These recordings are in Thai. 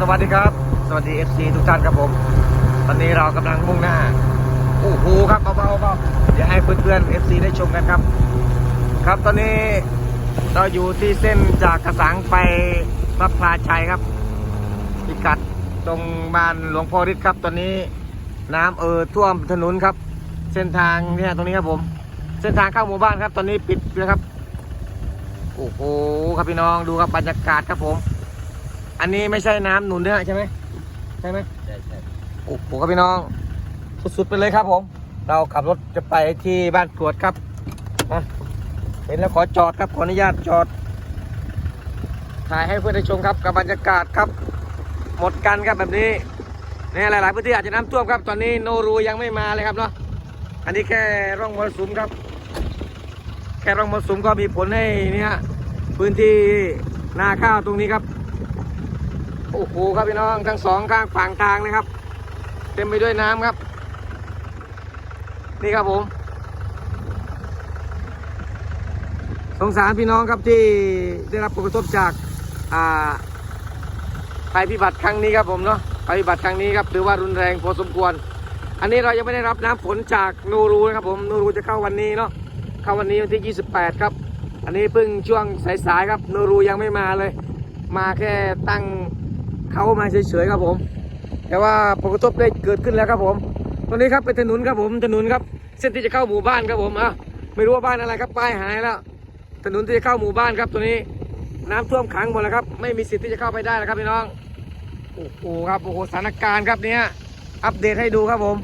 สวัสดีครับ สวัสดี FC ทุกท่านครับผม ตอนนี้เรากำลังมุ่งหน้าโอ้โหครับเบาๆเบาๆเดี๋ยวให้เพื่อนๆ FC ได้ชมกันครับ ครับตอนนี้เราอยู่ที่เส้นจากกระสังไปพระพลาชัยครับพิกัดตรงบ้านหลวงพ่อฤทธิ์ครับ ตอนนี้น้ำเอ่อท่วมถนนครับ เส้นทางเนี่ยตรงนี้ครับผม เส้นทางเข้าหมู่บ้านครับ ตอนนี้ปิดเลยครับโอ้โหครับพี่น้องดูครับบรรยากาศครับผม อันนี้ไม่ใช่น้ำหนุนด้วยใช่ไหมใช่ไหมใช่ใช่โอ้โหครับพี่น้อง สุดๆไปเลยครับผม เราขับรถจะไปที่บ้านกรวดครับนะเห็นแล้วขอจอดครับขออนุญาตจอด ถ่ายให้เพื่อนได้ชมครับกับบรรยากาศครับ หมดกันครับแบบนี้เนี่ยหลายๆพื้นที่อาจจะน้ำท่วมครับ ตอนนี้โนรูยังไม่มาเลยครับเนาะอันนี้แค่ร่องมรสุมครับ แค่ร่องมรสุมก็มีผลให้นี่ฮะพื้นที่นาข้าวตรงนี้ครับ โอ้โหครับพี่น้องทั้งสองข้างฝั่งทางนะครับ เต็มไปด้วยน้ำครับ นี่ครับผม สงสารพี่น้องครับที่ได้รับผลกระทบจากอ่าภัยพิบัติครั้งนี้ครับผมเนาะภัยพิบัติครั้งนี้ครับถือว่ารุนแรงพอสมควร อันนี้เรายังไม่ได้รับน้ำฝนจากนูรูนะครับผมนูรูจะเข้าวันนี้เนาะเข้าวันนี้วันที่ 28 ครับ อันนี้เพิ่งช่วงสายๆครับนูรูยังไม่มาเลย มาแค่ตั้ง เขามาเฉยๆครับผม แต่ว่าผลกระทบได้เกิดขึ้นแล้วครับผม ตรงนี้ครับเป็นถนนครับผมถนนครับ เส้นที่จะเข้าหมู่บ้านครับผมอะไม่รู้ว่าบ้านอะไรครับป้ายหายแล้ว ถนนที่จะเข้าหมู่บ้านครับตัวนี้น้ำท่วมขังหมดแล้วครับ ไม่มีสิทธิ์ที่จะเข้าไปได้แล้วครับพี่น้องโอ้โหครับโอ้โหสถานการณ์ครับเนี้ยอัปเดตให้ดูครับผม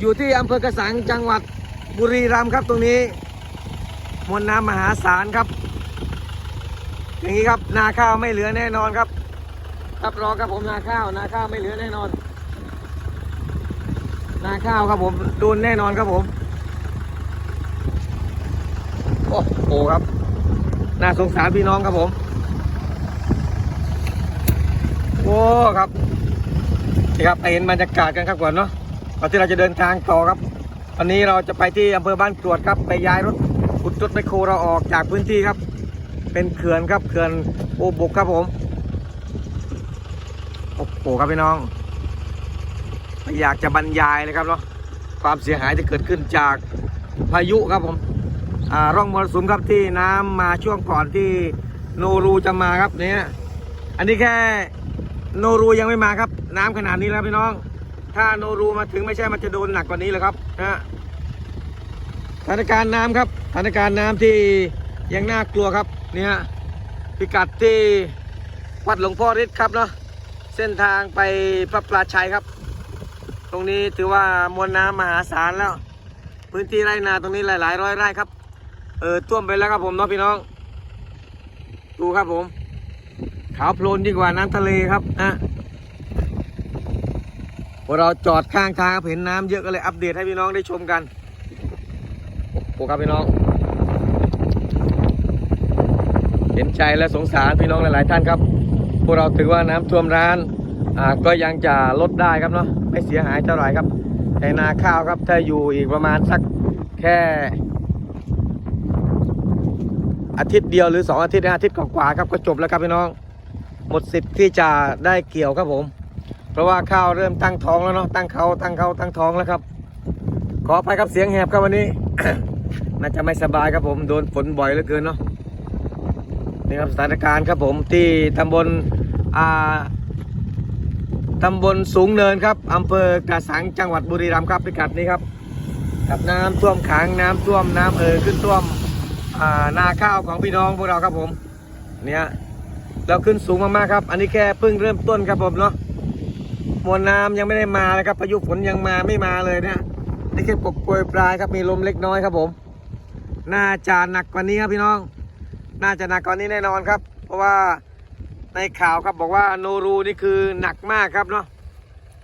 อยู่ที่อำเภอกระสังจังหวัดบุรีรัมย์ครับตรงนี้มวลน้ำมหาศาลครับ อย่างนี้ครับนาข้าวไม่เหลือแน่นอนครับ รับรองครับผมนาข้าวนาข้าวไม่เหลือแน่นอน นาข้าวครับผมโดนแน่นอนครับผมโอ้โหครับน่าสงสารพี่น้องครับผมโอ้ครับนี่ครับไปเห็นบรรยากาศกันครับก่อนเนาะก่อนที่เราจะเดินทางต่อครับวันนี้เราจะไปที่อำเภอบ้านกรวดครับ ไปย้ายรถขุดรถไมโครเราออกจากพื้นที่ครับ เป็นเขื่อนครับเขื่อนโอบกครับผม โอ้โหครับพี่น้อง ไม่อยากจะบรรยายเลยครับเนาะความเสียหายที่เกิดขึ้นจากพายุครับผมอ่าร่องมรสุมครับที่น้ำมาช่วงก่อนที่โนรูจะมาครับเนี่ยอันนี้แค่โนรูยังไม่มาครับ น้ำขนาดนี้แล้วพี่น้อง ถ้าโนรูมาถึงไม่ใช่มันจะโดนหนักกว่านี้เลยครับนะสถานการณ์น้ำครับสถานการณ์น้ำที่ยังน่ากลัวครับเนี่ฮะพิกัดที่วัดหลวงพ่อฤทธิ์ครับเนาะ เส้นทางไปพระปราชัยครับ ตรงนี้ถือว่ามวลน้ำมหาศาลแล้ว พื้นที่ไร่นาตรงนี้หลาย ๆ ร้อยไร่ครับ เออท่วมไปแล้วครับผมเนาะพี่น้อง ดูครับผม ขาวโพลนยิ่งกว่าน้ำทะเลครับนะพอเราจอดข้างทางครับเห็นน้ำเยอะก็เลยอัปเดตให้พี่น้องได้ชมกันโอ้ครับพี่น้อง เห็นใจและสงสารพี่น้องหลาย ๆ ท่านครับ พวกเราถือว่าน้ำท่วมร้านอ่าก็ยังจะลดได้ครับเนาะไม่เสียหายเท่าไหร่ครับแต่นาข้าวครับถ้าอยู่อีกประมาณสักแค่ อาทิตย์เดียวหรือ 2 อาทิตย์อาทิตย์กว่าครับก็จบแล้วครับพี่น้อง หมดสิทธิ์ที่จะได้เกี่ยวครับผม เพราะว่าข้าวเริ่มตั้งท้องแล้วเนาะตั้งเขาตั้งเขาตั้งท้องแล้วครับ ขออภัยครับเสียงแหบครับวันนี้ น่าจะไม่สบายครับผมโดนฝนบ่อยเหลือเกินเนาะ นี่ครับสถานการณ์ครับผมที่ตำบลอ่าตำบลสูงเนินครับอำเภอกระสังจังหวัดบุรีรัมย์ครับพิกัดนี้ครับกับน้ำท่วมขังน้ำท่วมน้ำเอ่อขึ้นท่วมอ่านาข้าวของพี่น้องพวกเราครับผมเนี่ยเราขึ้นสูงมากๆครับ อันนี้แค่เพิ่งเริ่มต้นครับผมเนาะมวลน้ำยังไม่ได้มาเลยครับพายุฝนยังมาไม่มาเลยเนี่ยนี่แค่ปกโปรยปลายครับมีลมเล็กน้อยครับผม น่าจะหนักกว่านี้ครับพี่น้อง น่าจะหนักกว่านี้แน่นอนครับ เพราะว่าในข่าวครับบอกว่าโนรูนี่คือหนักมากครับเนาะ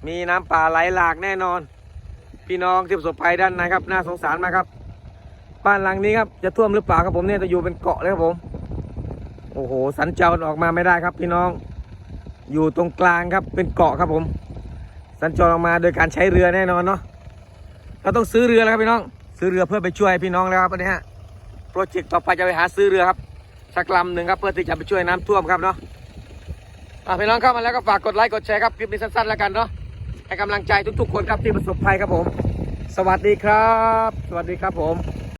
มีน้ำป่าไหลหลากแน่นอน พี่น้องที่ประสบภัยด้านในครับ น่าสงสารมากครับ บ้านหลังนี้ครับจะท่วมหรือเปล่าครับผมเนี่ยจะอยู่เป็นเกาะเลยครับผม โอ้โห สัญจรออกมาไม่ได้ครับ พี่น้องอยู่ตรงกลางครับเป็นเกาะครับผม สัญจรออกมาโดยการใช้เรือแน่นอนเนาะเราต้องซื้อเรือแล้วครับพี่น้อง ซื้อเรือเพื่อไปช่วยพี่น้องแล้วครับวันนี้ฮะโปรเจกต์ต่อไปจะไปหาซื้อเรือครับ สักลำหนึ่งครับเพื่อที่จะไปช่วยน้ำท่วมครับเนาะอะพี่น้องเข้ามาแล้วก็ฝากกดไลค์กดแชร์ครับคลิปนี้สั้นๆแล้วกันเนาะให้กำลังใจทุกๆคนครับที่ประสบภัยครับผม สวัสดีครับ สวัสดีครับผม